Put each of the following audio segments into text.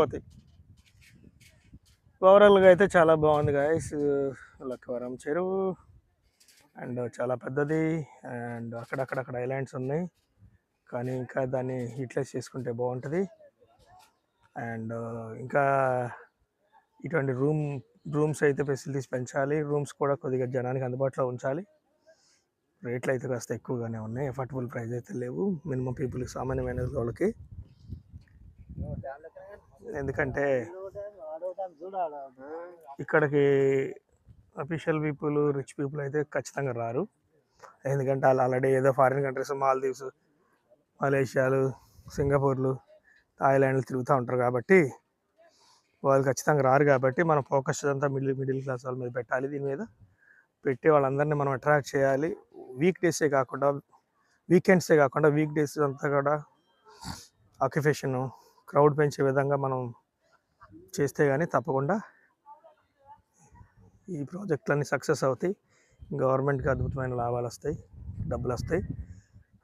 పోతాయి. ఓవరాల్గా అయితే చాలా బాగుంది గాయస్ లక్కవరం చెరువు అండ్ చాలా పెద్దది అండ్ అక్కడక్కడక్కడ ఐలాండ్స్ ఉన్నాయి. కానీ ఇంకా దాన్ని యూటిలైజ్ చేసుకుంటే బాగుంటుంది. అండ్ ఇంకా ఇటువంటి రూమ్ రూమ్స్ అయితే ఫెసిలిటీస్ పెంచాలి. రూమ్స్ కూడా కొద్దిగా జనానికి అందుబాటులో ఉంచాలి. రేట్లు అయితే కాస్త ఎక్కువగానే ఉన్నాయి. ఎఫర్టబుల్ ప్రైస్ అయితే లేవు. మినిమం పీపుల్కి సామాన్యమైన వాళ్ళకి. ఎందుకంటే ఇక్కడికి అఫీషియల్ పీపుల్ రిచ్ పీపుల్ అయితే ఖచ్చితంగా రారు. ఎందుకంటే వాళ్ళు ఆల్రెడీ ఏదో ఫారిన్ కంట్రీస్ మాల్దీవ్స్ మలేషియాలు సింగపూర్లు థాయిలాండ్లు తిరుగుతూ ఉంటారు కాబట్టి వాళ్ళు ఖచ్చితంగా రారు కాబట్టి మనం ఫోకస్ అంతా మిడిల్ మిడిల్ క్లాస్ వాళ్ళ మీద పెట్టాలి. దీని మీద పెట్టి వాళ్ళందరినీ మనం అట్రాక్ట్ చేయాలి. వీక్ డేసే కాకుండా వీకెండ్సే కాకుండా వీక్ డేస్ అంతా కూడా ఆక్యుపేషను క్రౌడ్ పెంచే విధంగా మనం చేస్తే కానీ తప్పకుండా ఈ ప్రాజెక్టులన్నీ సక్సెస్ అవుతాయి. గవర్నమెంట్కి అద్భుతమైన లాభాలు వస్తాయి డబ్బులు వస్తాయి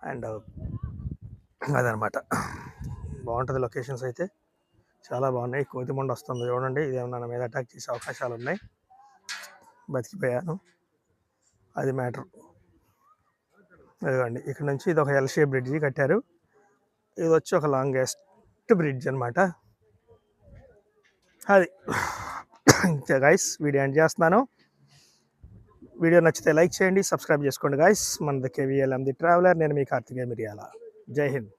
అండ్ అదనమాట. బాగుంటుంది లొకేషన్స్ అయితే. చాలా బాగున్నాయి. కోతిమండ వస్తుంది చూడండి. ఇది ఏమన్నా నా మీద అటాక్ చేసే అవకాశాలు ఉన్నాయి. బతికిపోయాను. అది మ్యాటర్. అదిగోండి ఇక్కడ నుంచి ఇది ఒక ఎల్ షేప్ బ్రిడ్జి కట్టారు. ఇది వచ్చి ఒక లాంగెస్ట్ బ్రిడ్జ్ అనమాట అది. గైస్ వీడియో ఎండ్ చేస్తున్నాను. వీడియో నచ్చితే లైక్ చేయండి సబ్స్క్రైబ్ చేసుకోండి గైస్ మనది కేవీఎల్ ది ట్రావెలర్ నేను మీ కార్తికేయ మిరియాల. జై హింద్.